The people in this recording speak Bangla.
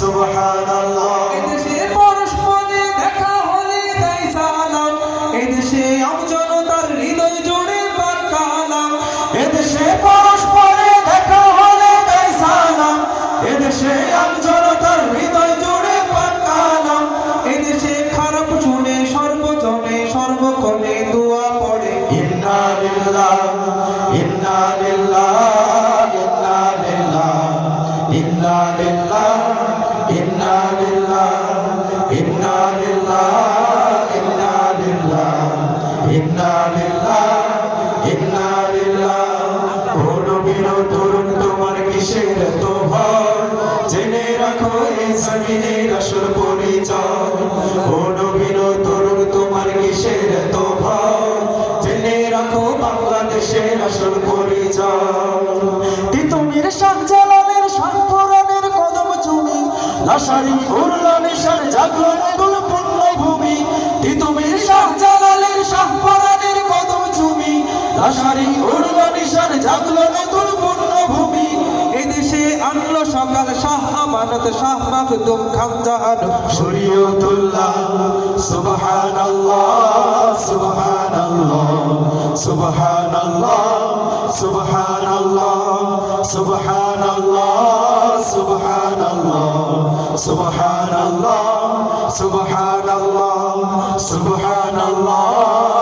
সুবহানাল্লাহ। এদেশে পরস্পরে দেখা হলে তাই সালাম। এদেশে আমজনতার হৃদয় জুড়ে পাকালাম এদেশে পরস্পরে দেখা হলে তাই সালাম। এদেশে আমজনতার হৃদয় জুড়ে পাকালাম এদেশে খারাপ শুনে সর্বজনে সর্বক্ষণে দোয়া পড়ে। ইন্না লিল্লাহ ইন্না লিল্লাহ ইন্না লিল্লাহ ইন্না ইন্না লিল্লাহ ইন্না লিল্লাহ। ও নবীর তরুণ, তোমার কিসের তো ভয় জেনে রাখো এ জমিনের আসল পরিচয়। ও নবীর তরুণ, তোমার কিসের তো ভয় জেনে রাখো বাংলাদেশের আসল পরিচয়। তিতুমির শাহজালালের শাহপুরানের কদম চুমি। লাশারি উড়ল নিশান জাগলো নতুন পূর্ণ ভূমি। তিতুমির লাশারি উড়ল নিশান জাগলো নতুন পূর্ণ ভূমি এদেশে আনলো সকাল শাহ আমানত, শাহ জাহান। শরীয়তুল্লাহ, সুবহানাল্লাহ সুবহানাল্লাহ সুবহানাল্লাহ সুবহানাল্লাহ সুবহানাল্লাহ সুবহানাল্লাহ সুবহানাল্লাহ সুবহানাল্লাহ সুবহানাল্লাহ